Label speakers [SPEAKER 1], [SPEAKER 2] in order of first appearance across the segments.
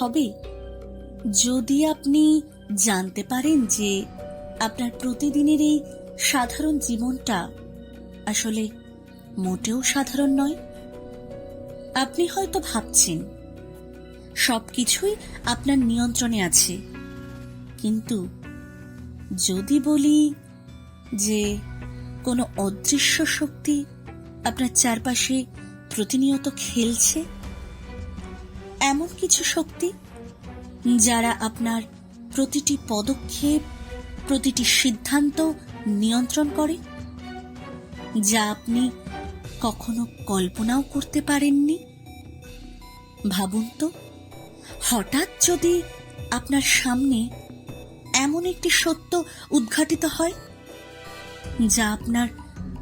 [SPEAKER 1] হবে? যদি আপনি জানতে পারেন যে আপনার প্রতিদিনের এই সাধারণ জীবনটা আসলে মোটেও সাধারণ নয়, আপনি হয়তো ভাবছেন, সবকিছুই আপনার নিয়ন্ত্রণে আছে। কিন্তু যদি বলি যে কোনো অদৃশ্য শক্তি আপনার চারপাশে প্রতিনিয়ত খেলছে এমন কিছু শক্তি যারা আপনার প্রতিটি পদক্ষেপ, প্রতিটি সিদ্ধান্ত নিয়ন্ত্রণ করে, যা আপনি কখনো কল্পনাও করতে পারেননি? ভাবুন তো, হঠাৎ যদি আপনার সামনে এমন একটি সত্য উদ্ঘাটিত হয়, যা আপনার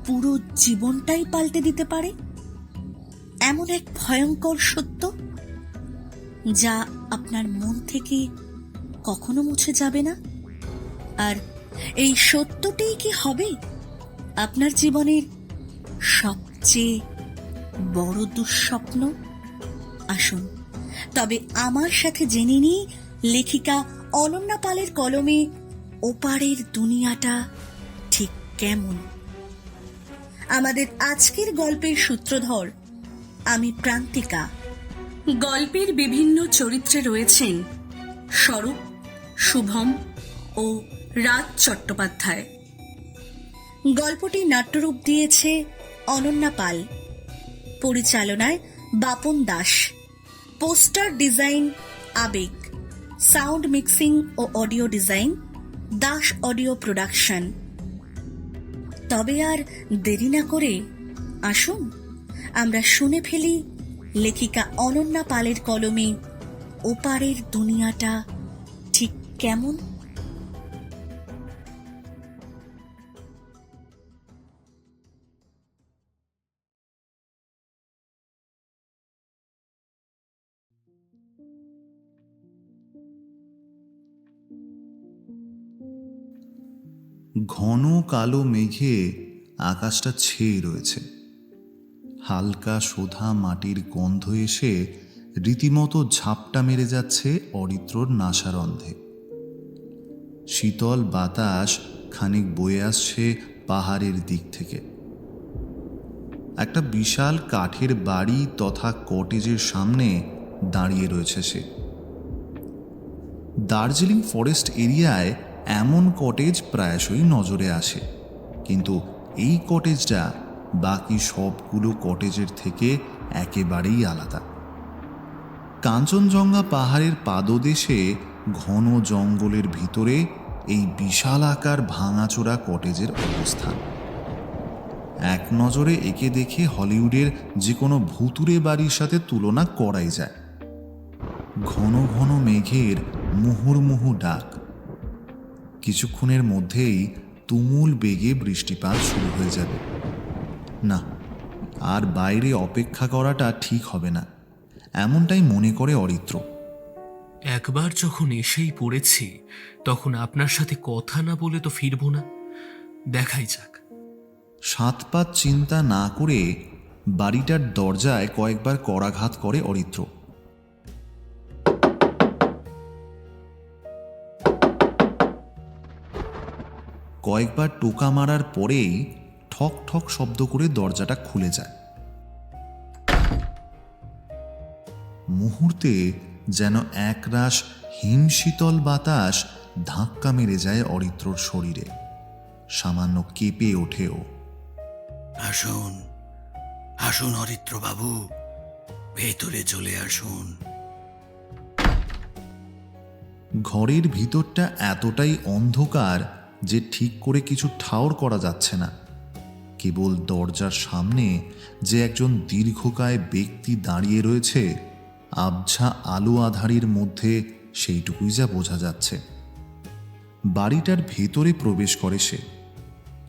[SPEAKER 1] পুরো জীবনটাই পাল্টে দিতে পারে? এমন এক ভয়ঙ্কর সত্য যা আপনার মন থেকে কখনো মুছে যাবে না? আর এই সত্যটিই কি হবে? আপনার জীবনের সবচেয়ে বড় দুঃস্বপ্ন? আসুন, তবে আমার সাথে জেনে নিই লেখিকা অনন্যা পালের কলমে ওপারের দুনিয়াটা ঠিক কেমন? আমাদের আজকের গল্পের সূত্রধর আমি প্রান্তিকা। গল্পের বিভিন্ন চরিত্রে রয়েছেন স্বরূপ, শুভম ও রাজ চট্টোপাধ্যায়। গল্পটি নাট্যরূপ দিয়েছে অনন্যা পাল। পরিচালনায় বাপন দাস। পোস্টার ডিজাইন আবেগ। সাউন্ড মিক্সিং ও audio design Das audio production. তবে আর দেরি না করে আসুন, আমরা শুনে ফেলি লেখিকা অনন্যা পালের কলমে ওপারের দুনিয়াটা ঠিক কেমন?
[SPEAKER 2] ঘন কালো মেঘে আকাশটা ছেয়ে রয়েছে। হালকা সোধা মাটির গন্ধ এসে রীতিমতো ঝাপটা মেরে যাচ্ছে অরিত্রর নাসারন্ধে। শীতল বাতাস খানিক বয়ে আসছে পাহাড়ের দিক থেকে। একটা বিশাল কাঠের বাড়ি তথা কটেজের সামনে দাঁড়িয়ে রয়েছে সে। দার্জিলিং ফরেস্ট এরিয়ায় এমন কটেজ প্রায়শই নজরে আসে, কিন্তু এই কটেজটা বাকি সবগুলো কটেজের থেকে একেবারেই আলাদা। কাঞ্চনজঙ্ঘা পাহাড়ের পাদদেশে ঘন জঙ্গলের ভিতরে এই বিশাল আকার ভাঙাচোরা কটেজের অবস্থান। এক নজরে একে দেখে হলিউডের যে কোনো ভুতুরে বাড়ির সাথে তুলনা করাই যায়। ঘন ঘন মেঘের মুহুর্মুহু ডাক। কিছুক্ষণের মধ্যেই তুমুল বেগে বৃষ্টিপাত শুরু হয়ে যাবে। না আর বাইরে অপেক্ষা করাটা ঠিক হবে না এমনটাই মনে করে অরিত্র।
[SPEAKER 3] একবার যখন এসেই পড়েছি তখন আপনার সাথে কথা না বলে তো ফিরবো না। দেখাই যাক।
[SPEAKER 2] সাত পাত চিন্তা না করে বাড়িটার দরজায় কয়েকবার করাঘাত করে অরিত্র। কয়েকবার টোকা মারার পরেই ঠক ঠক শব্দ করে দরজাটা খুলে যায়। মুহূর্তে যেন একরাশ হিমশীতল বাতাস ধাক্কা মেরে যায় অরিত্রর শরীরে। সামান্য কেঁপে ওঠেও
[SPEAKER 4] আসুন আসুন বাবু ভেতরে চলে আসুন।
[SPEAKER 2] ঘরের ভিতরটা এতটাই অন্ধকার যে ঠিক করে কিছু ঠাউর করা যাচ্ছে না। কেবল দরজার সামনে যে একজন দীর্ঘকায় ব্যক্তি দাঁড়িয়ে রয়েছে, আবছা আলো আধারির মধ্যে সেইটুকুই যা বোঝা যাচ্ছে। বাড়িটার ভেতরে প্রবেশ করে সে।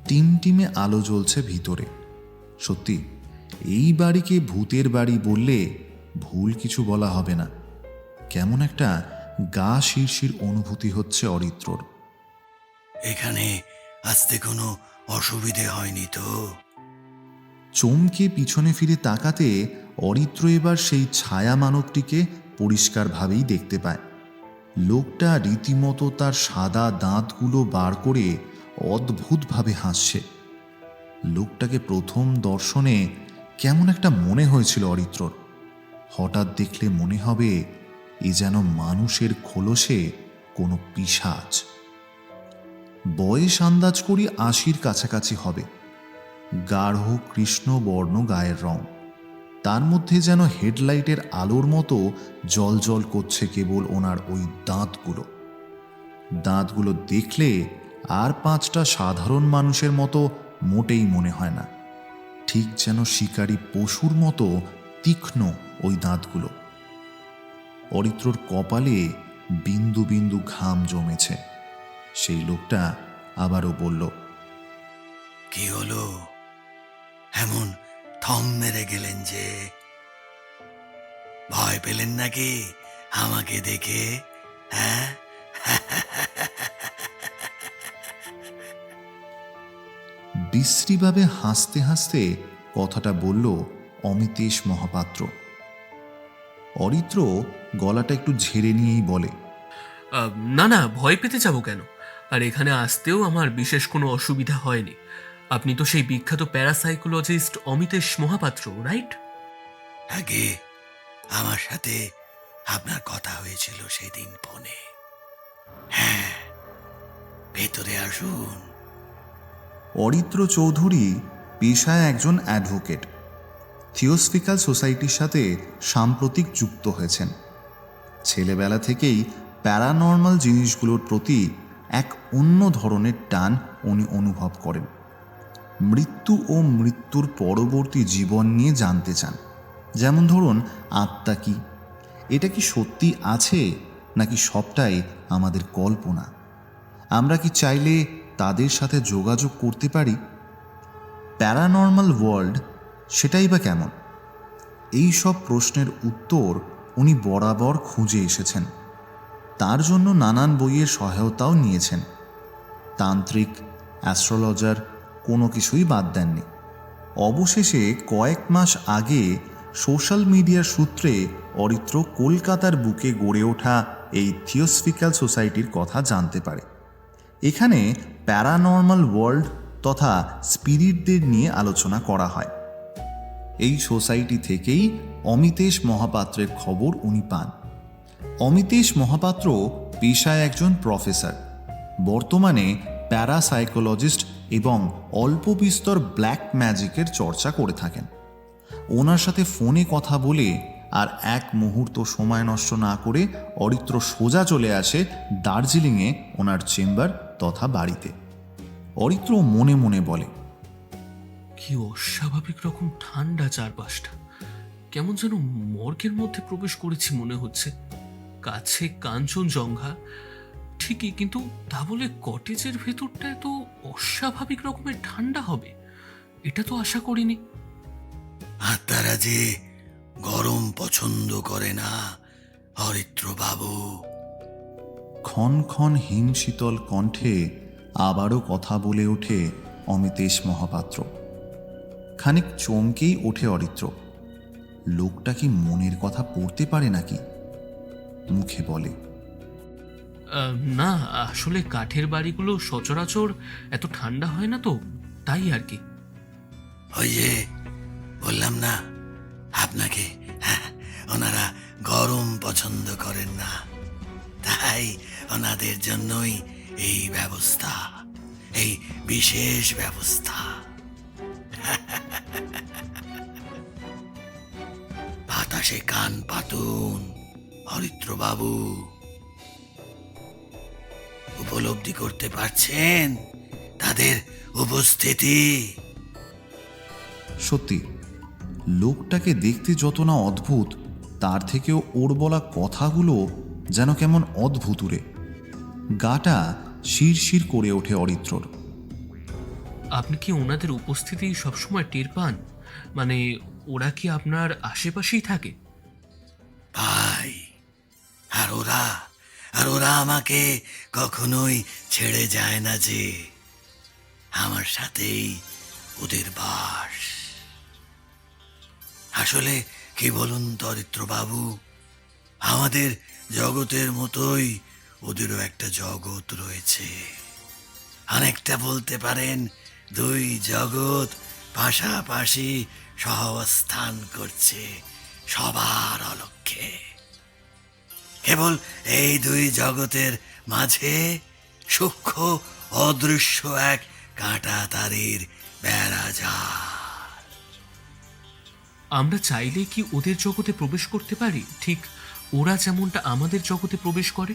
[SPEAKER 2] টিমটিমে আলো জ্বলছে ভিতরে। সত্যি, এই বাড়িকে ভূতের বাড়ি বললে ভুল কিছু বলা হবে না। কেমন একটা গা শিরশির অনুভূতি হচ্ছে অরিত্রর।
[SPEAKER 4] এখানে আসতে কোনো অসুবিধে হয়নি তো।
[SPEAKER 2] চমকে পিছনে ফিরে তাকাতে অরিত্র এবার সেই ছায়া মানবটিকে পরিষ্কারভাবেই দেখতে পায়। লোকটা রীতিমতো তার সাদা দাঁতগুলো বার করে অদ্ভুতভাবে হাসছে। লোকটাকে প্রথম দর্শনে কেমন একটা মনে হয়েছিল অরিত্রর। হঠাৎ দেখলে মনে হবে এ যেন মানুষের খোলসে কোনো পিশাচ। বয়স আন্দাজ করি আশির কাছাকাছি হবে। গাঢ় কৃষ্ণ বর্ণ গায়ের রং। তার মধ্যে যেন হেডলাইটের আলোর মতো জল জল করছে কেবল ওনার ওই দাঁতগুলো। দাঁতগুলো দেখলে আর পাঁচটা সাধারণ মানুষের মতো মোটেই মনে হয় না। ঠিক যেন শিকারী পশুর মতো তীক্ষ্ণ ওই দাঁতগুলো। অরিত্রর কপালে বিন্দু বিন্দু ঘাম জমেছে। সেই লোকটা আবারও বলল
[SPEAKER 4] কি হলো? এমন থম মেরে গেলেন যে? ভয় পেলেন নাকি আমাকে দেখে? হ্যাঁ?
[SPEAKER 2] বিশ্রীভাবে হাসতে হাসতে কথাটা বলল অমিতেশ মহাপাত্র। অরিত্র গলাটা একটু ঝেড়ে নিয়েই বলে
[SPEAKER 3] আহ, না না ভয় পেতে যাব কেন? আর এখানে আসতেও আমার বিশেষ কোনো অসুবিধা হয়নি। আপনি তো সেই বিখ্যাত প্যারাসাইকোলজিস্ট অমিতেশ মহাপাত্র রাইট?
[SPEAKER 4] আগে আমার সাথে আপনার কথা হয়েছিল সেদিন ফোনে। হ্যাঁ ভেতরে আসুন।
[SPEAKER 2] অরিত্র চৌধুরী পেশায় একজন অ্যাডভোকেট। থিওসফিক্যাল সোসাইটির সাথে সাম্প্রতিক যুক্ত হয়েছেন। ছেলেবেলা থেকেই প্যারানর্মাল জিনিসগুলোর প্রতি এক অন্য ধরনের টান উনি অনুভব করেন। মৃত্যু ও মৃত্যুর পরবর্তী জীবন নিয়ে জানতে চান। যেমন ধরুন, আত্মা কি? এটা কি সত্যি আছে, নাকি সবটাই আমাদের কল্পনা? আমরা কি চাইলে তাদের সাথে যোগাযোগ করতে পারি? প্যারানর্মাল ওয়ার্ল্ড সেটাই বা কেমন? এই সব প্রশ্নের উত্তর উনি বরাবর খুঁজে এসেছেন। তার জন্য নানান বইয়ের সহায়তাও নিয়েছেন। তান্ত্রিক, অ্যাস্ট্রোলজার কোনো কিছুই বাদ দেননি। অবশেষে কয়েক মাস আগে সোশ্যাল মিডিয়ার সূত্রে অরিত্র কলকাতার বুকে গড়ে ওঠা এই থিওসফিক্যাল সোসাইটির কথা জানতে পারে। এখানে প্যারানর্মাল ওয়ার্ল্ড তথা স্পিরিটদের নিয়ে আলোচনা করা হয়। এই সোসাইটি থেকেই অমিতেশ মহাপাত্রের খবর উনি পান। অমিতেশ মহাপাত্র পেশায় একজন প্রফেসর। বর্তমানে প্যারাসাইকোলজিস্ট এবং অল্প বিস্তর ব্ল্যাক ম্যাজিকের চর্চা করে থাকেন। ওনার সাথে ফোনে কথা বলে আর এক মুহূর্ত সময় নষ্ট না করে অরিত্র সোজা চলে আসে দার্জিলিংয়ে ওনার চেম্বার তথা বাড়িতে। অরিত্র মনে মনে বলে,
[SPEAKER 3] কি অস্বাভাবিক রকম ঠান্ডা চারপাশটা। কেমন যেন মর্গের মধ্যে প্রবেশ করেছি মনে হচ্ছে। কাছে কাঞ্চনজঙ্ঘা ঠিকই কিন্তু তা বলে কটেজের ভেতরটা এত অস্বাভাবিক রকমের ঠান্ডা হবে? এটা তো আশা করিনি।
[SPEAKER 4] আর আত্মারা যে গরম পছন্দ করে না হরিত্র বাবু
[SPEAKER 2] ক্ষণ ক্ষণ হিমশীতল কণ্ঠে আবারও কথা বলে ওঠে অমিতেশ মহাপাত্র। খানিক চমকেই ওঠে অরিত্র। লোকটা কি মনের কথা পড়তে পারে নাকি? মুখে বলে।
[SPEAKER 3] না আসলে কাঠের বাড়িগুলো সচরাচর এত ঠান্ডা হয় না তো তাই আর কি।
[SPEAKER 4] ওই যে বললাম না আপনাকে হ্যাঁ, ওনারা গরম পছন্দ করেন না। তাই ওনাদের জন্যই এই ব্যবস্থা এই বিশেষ ব্যবস্থা। বাতাসে কান পাতুন। হরিত্র বাবু উপলব্ধি করতে পারছেন তাদের উপস্থিতি?
[SPEAKER 2] সত্যি লোকটাকে দেখতে যত না অদ্ভুত তার থেকেও ওর বলা কথাগুলো যেন কেমন অদ্ভুতুরে গাটা শিরশির করে ওঠে অরিত্রর।
[SPEAKER 3] আপনি কি ওনাদের উপস্থিতি সবসময় টের পান? মানে ওরা কি আপনার আশেপাশেই থাকে?
[SPEAKER 4] ভাই আর ওরা আর ওরা আমাকে কখনোই ছেড়ে যায় না যে আমার সাথেই ওদের বাস। আসলে কি বলুন দরিদ্র বাবু আমাদের জগতের মতোই ওদেরও একটা জগৎ রয়েছে। অনেকটা বলতে পারেন, দুই জগৎ পাশাপাশি সহাবস্থান করছে সবার অলক্ষ্যে। কেবল এই দুই জগতের মাঝে সূক্ষ্ম অদৃশ্য এক কাঁটা তারির বেড়া যায়
[SPEAKER 3] আমরা চাইলে কি ওদের জগতে প্রবেশ করতে পারি? ঠিক ওরা যেমনটা আমাদের জগতে প্রবেশ করে।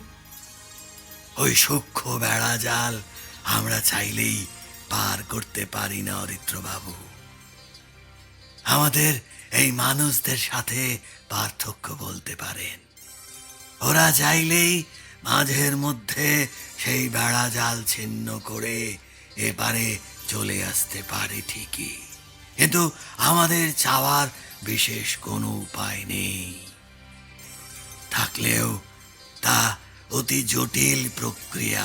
[SPEAKER 4] ওই সূক্ষ্ম বেড়া জাল আমরা চাইলেই পার করতে পারি না অরিত্রবাবু। আমাদের এই মানুষদের সাথে পার্থক্য বলতে পারেন। ওরা চাইলেই মাঝের মধ্যে সেই বেড়া জাল ছিন্ন করে এপারে চলে আসতে পারে ঠিকই। কিন্তু আমাদের চাওয়ার বিশেষ কোনো উপায় নেই। থাকলেও তা অতি জটিল প্রক্রিয়া।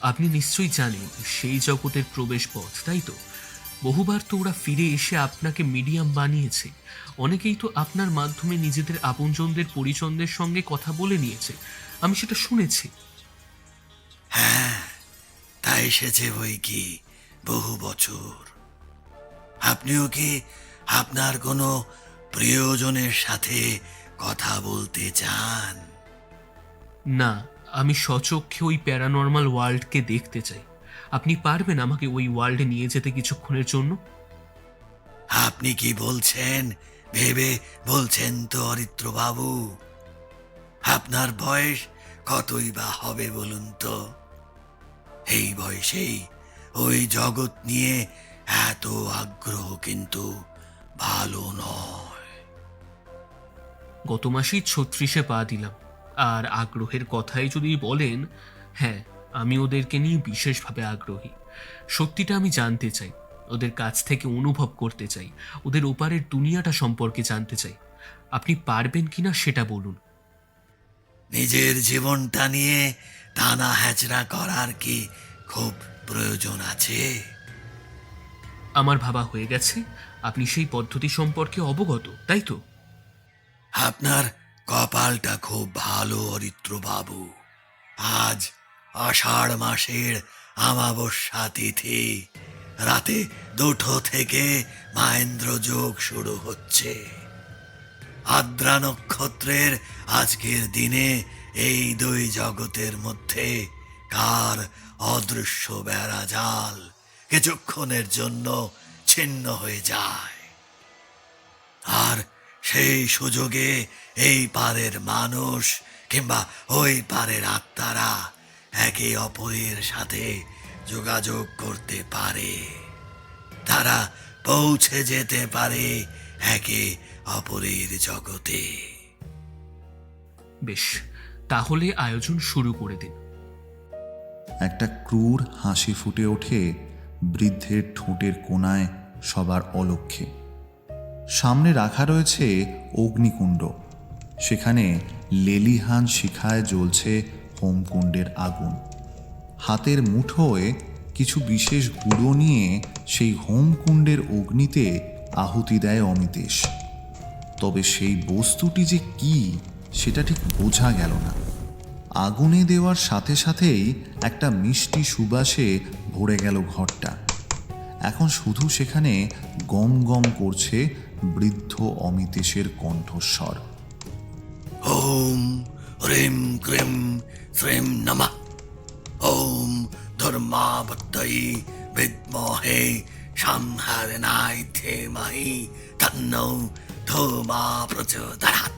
[SPEAKER 3] আপনি নিশ্চয়ই জানেন, সেই জগতের প্রবেশ পথ তাই তো? বহুবার তো ওরা ফিরে এসে আপনাকে মিডিয়াম বানিয়েছে। অনেকেই তো আপনার মাধ্যমে নিজেদের আপনজনদের পরিজনদের সঙ্গে কথা বলে নিয়েছে। আমি সেটা শুনেছি।
[SPEAKER 4] হ্যাঁ তা এসেছে বই কি? বহু বছর। আপনিও কি আপনার কোনো প্রিয়জনের সাথে কথা বলতে চান?
[SPEAKER 3] না আমি সচক্ষে ওই প্যারানর্মাল ওয়ার্ল্ডকে দেখতে চাই। আপনি পারবেন আমাকে ওই ওয়ার্ল্ডে নিয়ে যেতে কিছুক্ষণের জন্য?
[SPEAKER 4] আপনি কি বলছেন ভেবে বলছেন তো অরিত্র বাবু আপনার বয়স কতই বা হবে বলুন তো? এই বয়সেই ওই জগৎ নিয়ে এত আগ্রহ কিন্তু ভালো নয়।
[SPEAKER 3] গত মাসেই ছত্রিশে পা দিলাম, আর আগ্রহের কথাই যদি বলেন হ্যাঁ আমি ওদেরকে নিয়ে বিশেষভাবে আগ্রহী। সত্যিটা আমি জানতে চাই। ওদের কাছ থেকে অনুভব করতে চাই ওদের ওপারের দুনিয়াটা সম্পর্কে জানতে চাই। আপনি পারবেন কিনা সেটা বলুন।
[SPEAKER 4] নিজের জীবনটা নিয়ে টানা হ্যাচড়া করার কি খুব প্রয়োজন আছে?
[SPEAKER 3] আমার ভাবা হয়ে গেছে আপনি সেই পদ্ধতি সম্পর্কে অবগত তাই তো?
[SPEAKER 4] আপনার কপালটা খুব ভালো অরিত্র বাবু আজ আষাঢ় মাসের আমাবস্যা তিথি। রাতে দুটো থেকে মাহেন্দ্র যোগ শুরু হচ্ছে। আদ্রা নক্ষত্রের আজকের দিনে এই দুই জগতের মধ্যে কার অদৃশ্য বেড়া জাল কিছুক্ষণের জন্য ছিন্ন হয়ে যায়। আর সেই সুযোগে এই পারের মানুষ কিংবা ওই পারের আত্মারা একে অপরের সাথে যোগাযোগ করতে পারে। তারা পৌঁছে যেতে পারে একে অপরের জগতে।
[SPEAKER 3] বেশ তাহলে আয়োজন শুরু করে দিন।
[SPEAKER 2] একটা ক্রূর হাসি ফুটে ওঠে বৃদ্ধের ঠোঁটের কোণায় সবার অলক্ষ্যে সামনে রাখা রয়েছে অগ্নিকুণ্ড। সেখানে লেলিহান শিখায় জ্বলছে হোমকুণ্ডের আগুন। হাতের মুঠোয় কিছু বিশেষ গুঁড়ো নিয়ে সেই হোমকুণ্ডের অগ্নিতে আহুতি দেয় অমিতেশ। তবে সেই বস্তুটি যে কি, সেটা ঠিক বোঝা গেল না। আগুনে দেওয়ার সাথে সাথেই একটা মিষ্টি সুবাসে ভরে গেল ঘরটা। এখন শুধু সেখানে গম গম করছে বৃদ্ধ অমিতেশের কণ্ঠস্বর।
[SPEAKER 4] ওম হ্রিম ক্রিম শ্রীম নমঃ। ধর্মাবত্তই বিদ্মহে সংহারনায় ধীমহি তন্নৌ ধূমা প্রচোদয়াৎ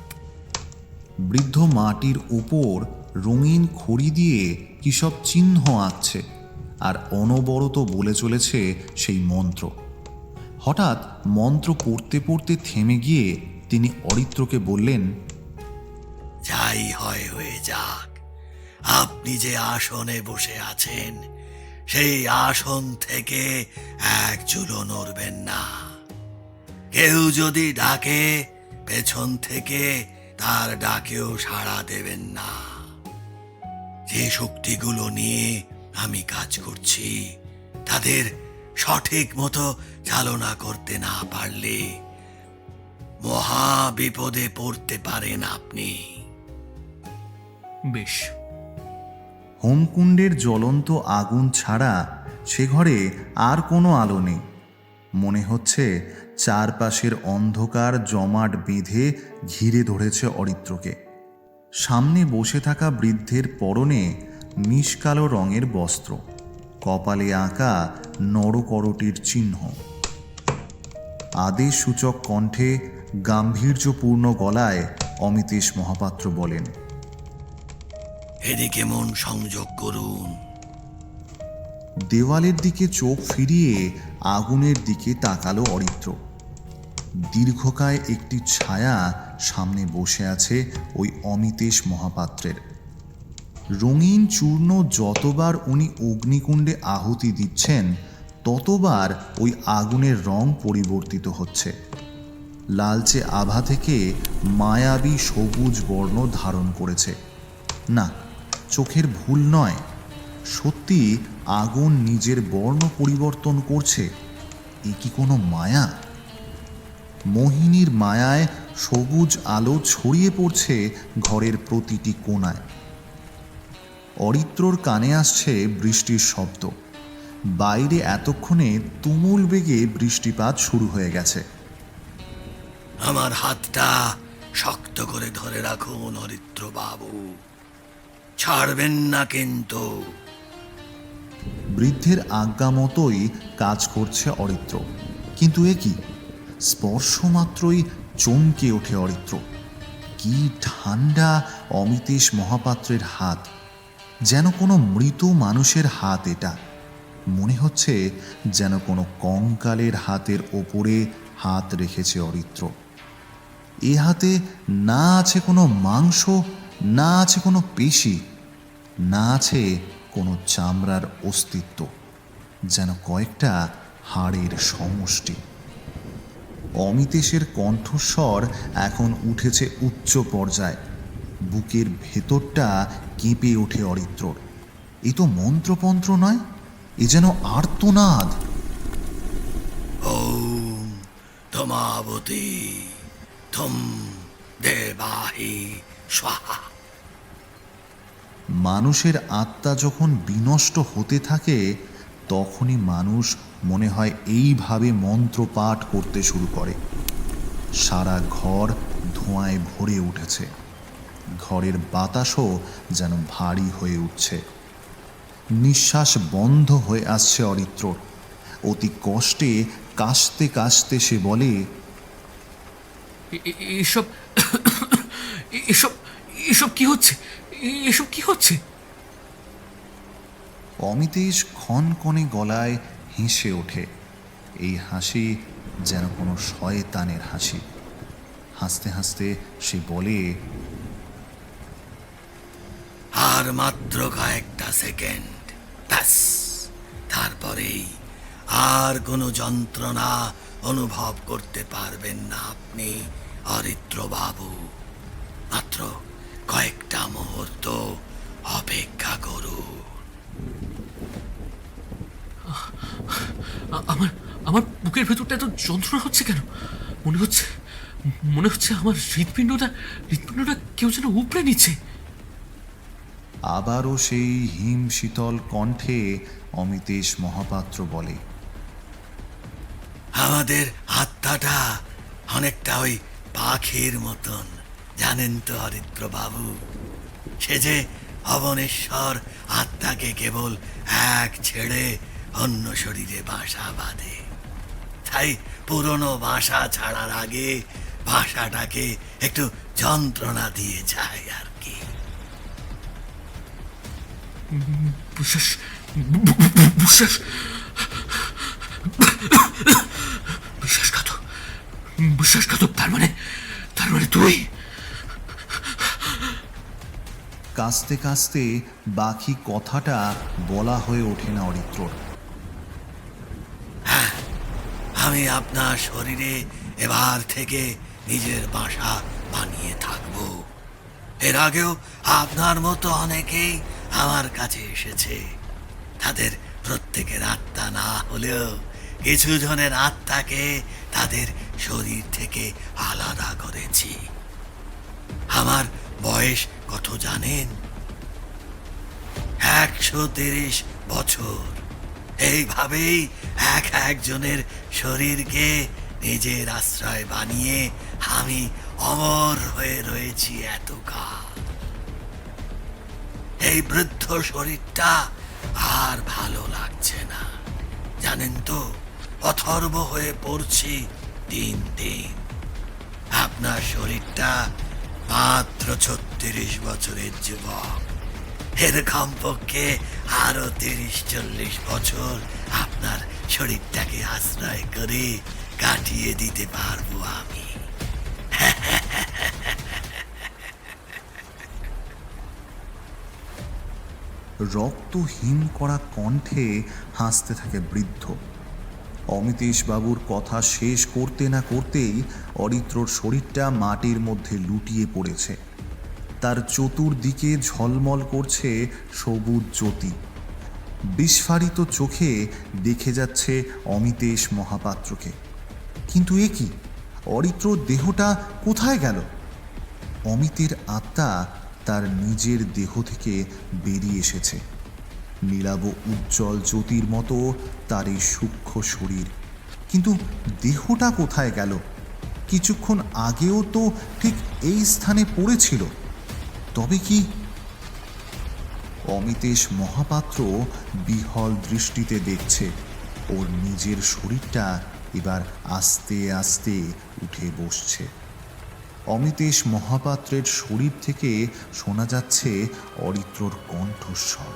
[SPEAKER 2] বৃদ্ধ মাটির ওপর রঙিন খড়ি দিয়ে কী সব চিহ্ন আঁকছে আর অনবরত বলে চলেছে সেই মন্ত্র। হঠাৎ মন্ত্র পড়তে পড়তে থেমে গিয়ে তিনি অরিত্রকে বললেন
[SPEAKER 4] যাই হয় হয়ে যাক আপনি যে আসনে বসে আছেন সেই আসন থেকে এক চুলো নড়বেন না। কেউ যদি ডাকে, পেছন থেকে তার ডাকেও সাড়া দেবেন না। যে শক্তিগুলো নিয়ে আমি কাজ করছি, তাদের সঠিক মতো চালনা করতে না পারলে মহা বিপদে পড়তে পারেন আপনি।
[SPEAKER 3] বেশ।
[SPEAKER 2] হোমকুণ্ডের জ্বলন্ত আগুন ছাড়া সে ঘরে আর কোনো আলো নেই। মনে হচ্ছে চারপাশের অন্ধকার জমাট বেঁধে ঘিরে ধরেছে অরিত্রকে। সামনে বসে থাকা বৃদ্ধের পরনে নিষ্কালো রঙের বস্ত্র, কপালে আঁকা নরকরটির চিহ্ন। আদেশ সূচক কণ্ঠে গাম্ভীর্যপূর্ণ গলায় অমিতেশ মহাপাত্র বলেন
[SPEAKER 4] এদিকে মন সংযোগ করুন।
[SPEAKER 2] দেওয়ালের দিকে চোখ ফিরিয়ে আগুনের দিকে তাকালো অরিত্র। দীর্ঘকায় একটি ছায়া সামনে বসে আছে ওই অমিতেশ মহাপাত্রের। রঙিন চূর্ণ যতবার উনি অগ্নিকুণ্ডে আহুতি দিচ্ছেন, ততবার ওই আগুনের রং পরিবর্তিত হচ্ছে। লালচে আভা থেকে মায়াবী সবুজ বর্ণ ধারণ করেছে। না চোখের ভুল নয়। সত্যি আগুন নিজের বর্ণ পরিবর্তন করছে। এ কি কোনো মায়া? মোহিনীর মায়ায় সবুজ আলো ছড়িয়ে পড়ছে ঘরের প্রতিটি কোণায়। অরিত্রর কানে আসছে বৃষ্টির শব্দ। বাইরে এতক্ষণে তুমুল বেগে বৃষ্টিপাত শুরু হয়ে গেছে।
[SPEAKER 4] আমার হাতটা শক্ত করে ধরে রাখুন হরিত্র বাবু ছাড়বেন না কিন্তু।
[SPEAKER 2] বৃদ্ধের আজ্ঞা মতোই কাজ করছে অরিত্র। কিন্তু এ কি? স্পর্শ মাত্রই চমকে ওঠে অরিত্র। কি ঠান্ডা অমিতেশ মহাপাত্রের হাত। যেন কোনো মৃত মানুষের হাত এটা। মনে হচ্ছে যেন কোনো কঙ্কালের হাতের ওপরে হাত রেখেছে অরিত্র। এ হাতে না আছে কোনো মাংস না আছে কোনো পেশি, না আছে কোনো চামড়ার অস্তিত্ব, যেন কয়েকটা হাড়ের সমষ্টি। অমিতেশের কণ্ঠস্বর এখন উঠেছে উচ্চ পর্যায়ে। বুকের ভেতরটা কেঁপে ওঠে অরিত্রর। এ তো মন্ত্রপন্ত্র নয়, এ যেন আর্তনাদ।
[SPEAKER 4] ওম ধমাবতী, ধম দেবাহি স্বাহা।
[SPEAKER 2] মানুষের আত্মা যখন বিনষ্ট হতে থাকে, তখনই মানুষ মনে হয় এইভাবে মন্ত্র পাঠ করতে শুরু করে। সারা ঘর ধোঁয়ায় ভরে উঠেছে। ঘরের বাতাসও যেন ভারী হয়ে উঠছে। নিঃশ্বাস বন্ধ হয়ে আসছে অরিত্রর অতি কষ্টে কাশতে কাশতে সে বলে
[SPEAKER 3] এসব এসব এসব কি হচ্ছে? এসব কি হচ্ছে?
[SPEAKER 2] অমিতেশ ক্ষণকণে গলায় হেসে ওঠে। এই হাসি যেন কোনো শয়তানের হাসি। হাসতে হাসতে সে বলে
[SPEAKER 4] আর মাত্র কয়েকটা সেকেন্ড ব্যাস। তারপরেই আর কোনো যন্ত্রণা অনুভব করতে পারবেন না আপনি অরিত্র বাবু মাত্র কয়েকটা মুহূর্ত অপেক্ষা করুন।
[SPEAKER 3] আমার আমার বুকের ভেতরটা এত যন্ত্রণা হচ্ছে কেন? মনে হচ্ছে মনে হচ্ছে আমার হৃৎপিণ্ডটা হৃৎপিণ্ডটা কেউ যেন উপড়ে নিচ্ছে।
[SPEAKER 2] আবারও সেই হিম শীতল কণ্ঠে অমিতেশ মহাপাত্র বলে
[SPEAKER 4] আমাদের আত্মাটা অনেকটা ওই পাখির মতন। জানেন তো হরিদ্র বাবু সে যে অবনেশ্বর আত্মাকে কেবল এক ছেড়ে অন্য শরীরে বাসা বাঁধে। তাই পুরনো বাসা ছাড়ার আগে বাসাটাকে একটু যন্ত্রণা দিয়ে যায় আর কি।
[SPEAKER 3] বিশ্বাসঘাতক বিশ্বাসঘাতক তার মানে তার মানে তুই
[SPEAKER 2] কাস্তে কাস্তে বাকি কথাটা বলা হয়ে ওঠে না অরিত্রর।
[SPEAKER 4] আমি আপনার শরীরে এবার থেকে নিজের বাসা বানিয়ে থাকব। এর আগেও আপনার মতো অনেকেই আমার কাছে এসেছে। তাদের প্রত্যেকের আত্মা না হলেও কিছু জনের আত্মাকে তাদের শরীর থেকে আলাদা করেছি। আমার বয়স কত জানেন? একশো তিরিশ বছর। এইভাবেই এক একজনের শরীরকে নিজের আশ্রয় বানিয়ে আমি অমর হয়ে রয়েছি এতকাল। এই বৃদ্ধ শরীরটা আর ভালো লাগছে না। জানেন তো, অথর্ব হয়ে পড়ছি দিন দিন। আপনার শরীরটা মাত্র ছত্রিশ বছরের যুবক। এর কমপক্ষে আরও তিরিশ, চল্লিশ বছর আপনার শরীরটাকে আশ্রয় করে কাটিয়ে দিতে পারব আমি।
[SPEAKER 2] রক্তহীন করা কণ্ঠে হাসতে থাকে বৃদ্ধ। অমিতেশ বাবুর কথা শেষ করতে না করতেই অরিত্রর শরীরটা মাটির মধ্যে লুটিয়ে পড়েছে। তার চতুর্দিকে ঝলমল করছে সবুজ জ্যোতি। বিস্ফারিত চোখে দেখে যাচ্ছে অমিতেশ মহাপাত্রকে। কিন্তু এ কি? অরিত্র দেহটা কোথায় গেল? অমিতের আত্মা তার নিজের দেহ থেকে বেরিয়ে এসেছে। নীলাব উজ্জ্বল জ্যোতির মতো তার এই সূক্ষ্ম শরীর। কিন্তু দেহটা কোথায় গেল? কিছুক্ষণ আগেও তো ঠিক এই স্থানে পড়েছিল। তবে কি? অমিতেশ মহাপাত্র বিহল দৃষ্টিতে দেখছে, ওর নিজের শরীরটা এবার আস্তে আস্তে উঠে বসছে। অমিতেশ মহাপাত্রের শরীর থেকে শোনা যাচ্ছে অরিত্রর কণ্ঠস্বর।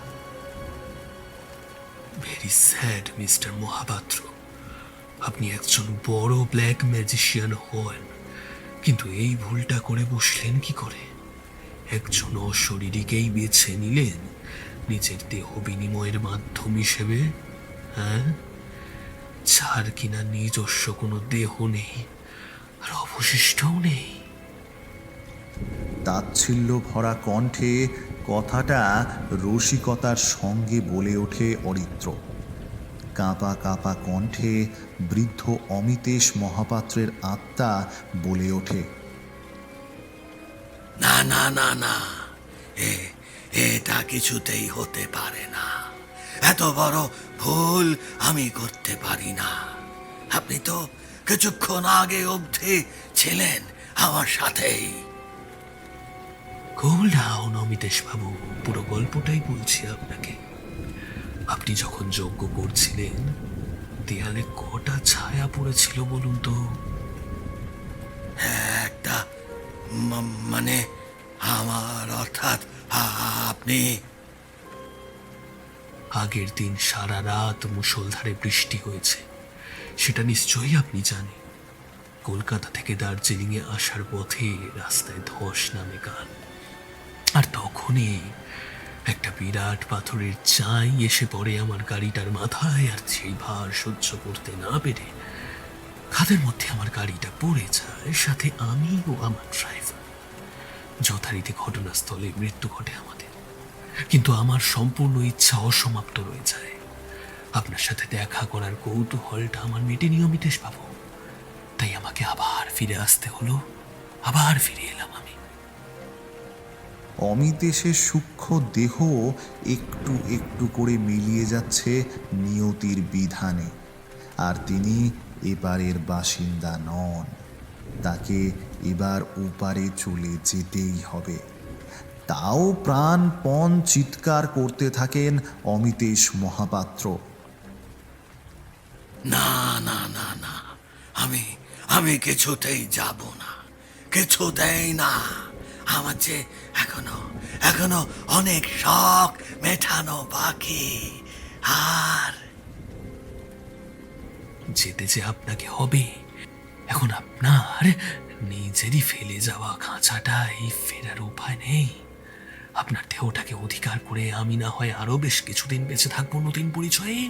[SPEAKER 3] ভেরি স্যাড মিস্টার মহাপাত্র আপনি একজন বড় ব্ল্যাক ম্যাজিশিয়ান হন। কিন্তু এই ভুলটা করে বসলেন কি করে? একজন অশরীরীকেই বেছে নিলেন নিজের দেহ বিনিময়ের মাধ্যম হিসেবে? হ্যাঁ? যার কিনা নিজস্ব কোনো দেহ নেই আর অবশিষ্টও নেই।
[SPEAKER 2] তাচ্ছিল্য ভরা কণ্ঠে কথাটা রসিকতার সঙ্গে বলে ওঠে অরিত্র। কাঁপা কাঁপা কণ্ঠে বৃদ্ধ অমিতেশ মহাপাত্রের আত্মা বলে ওঠে।
[SPEAKER 4] না না না না। এ এটা কিছুতেই হতে পারে না। এত বড় ভুল আমি করতে পারি না। আপনি তো কিছুক্ষণ আগে অবধি ছিলেন আমার সাথেই।
[SPEAKER 3] কুল ডাউন অমিতেশ বাবু পুরো গল্পটাই বলছি আপনাকে। আপনি যখন যজ্ঞ করছিলেন দেয়ালে কটা ছায়া পড়েছিল বলুন তো?
[SPEAKER 4] একটা মানে আমার অর্থাৎ আপনি।
[SPEAKER 3] আগের দিন সারা রাত মুষলধারে বৃষ্টি হয়েছে সেটা নিশ্চয়ই আপনি জানেন। কলকাতা থেকে দার্জিলিংয়ে আসার পথে রাস্তায় ধস নামে গান। আর তখনই একটা বিরাট পাথরের চাই এসে পড়ে আমার গাড়িটার মাথায় আর সেই ভার সহ্য করতে না পেরে। খাদের মধ্যে আমার গাড়িটা পড়ে যায়, সাথে আমি ও আমার ড্রাইভার। যথারীতি ঘটনাস্থলে মৃত্যু ঘটে আমাদের। কিন্তু আমার সম্পূর্ণ ইচ্ছা অসমাপ্ত রয়ে যায়। আপনার সাথে দেখা করার কৌতূহলটা আমার মেটে নিয়মিতেশ পাবো। তাই আমাকে আবার ফিরে আসতে হলো। আবার ফিরে এলাম আমি।
[SPEAKER 2] অমিতেশের সূক্ষ্ম দেহ একটু একটু করে মিলিয়ে যাচ্ছে নিয়তির বিধানে। আর তিনি এবারের বাসিন্দা নন। তাকে এবার ওপারে চলে যেতেই হবে। তাও প্রাণপণ চিৎকার করতে থাকেন অমিতেশ মহাপাত্র।
[SPEAKER 4] না না না না। আমি আমি কিছুতেই যাব না। কিছুতেই না। আমার যে এখনও এখনও অনেক শখ মেটানো বাকি। আর
[SPEAKER 3] যেতে যে আপনাকে হবে, এখন আপনার নিজেরই ফেলে যাওয়া খাঁচাটাই ফেরার উপায় নেই। আপনার দেহটাকে অধিকার করে আমি না হয় আরও বেশ কিছুদিন বেঁচে থাকব নতুন পরিচয়ে।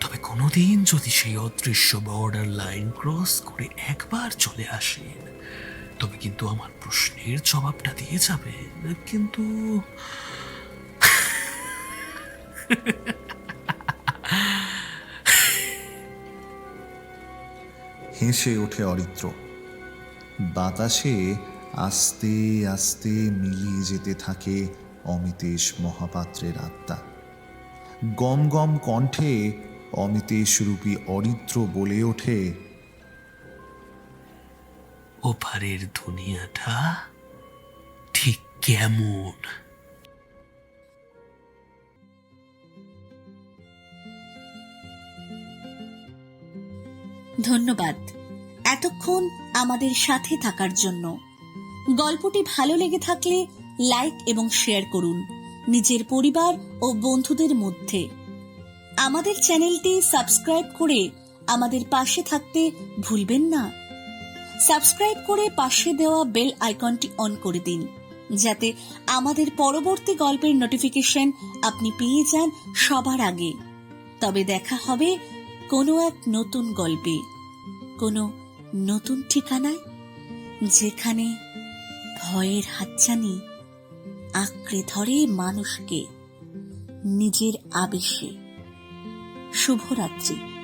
[SPEAKER 3] তবে কোনোদিন যদি সেই অদৃশ্য বর্ডার লাইন ক্রস করে একবার চলে আসেন তবে কিন্তু আমার প্রশ্নের জবাবটা দিয়ে যাবে, কিন্তু
[SPEAKER 2] হেসে ওঠে অরিত্র। বাতাসে আস্তে আস্তে মিলিয়ে যেতে থাকে অমিতেশ মহাপাত্রের আত্মা। গম গম কণ্ঠে অমিতেশ রূপী অরিত্র বলে ওঠে
[SPEAKER 3] ওপারের দুনিয়াটা ঠিক কেমন?
[SPEAKER 1] ধন্যবাদ। এতক্ষণ আমাদের সাথে থাকার জন্য। গল্পটি ভালো লেগে থাকলে লাইক এবং শেয়ার করুন নিজের পরিবার ও বন্ধুদের মধ্যে। আমাদের চ্যানেলটি সাবস্ক্রাইব করে আমাদের পাশে থাকতে ভুলবেন না। সাবস্ক্রাইব করে পাশে দেওয়া বেল আইকনটি অন করে দিন, যাতে আমাদের পরবর্তী গল্পের নোটিফিকেশন আপনি পেয়ে যান সবার আগে। তবে দেখা হবে কোনো এক নতুন গল্পে, কোনো নতুন ঠিকানায়, যেখানে ভয়ের হাতছানি আঁকড়ে ধরে মানুষকে, নিজের আবেশে। শুভরাত্রি।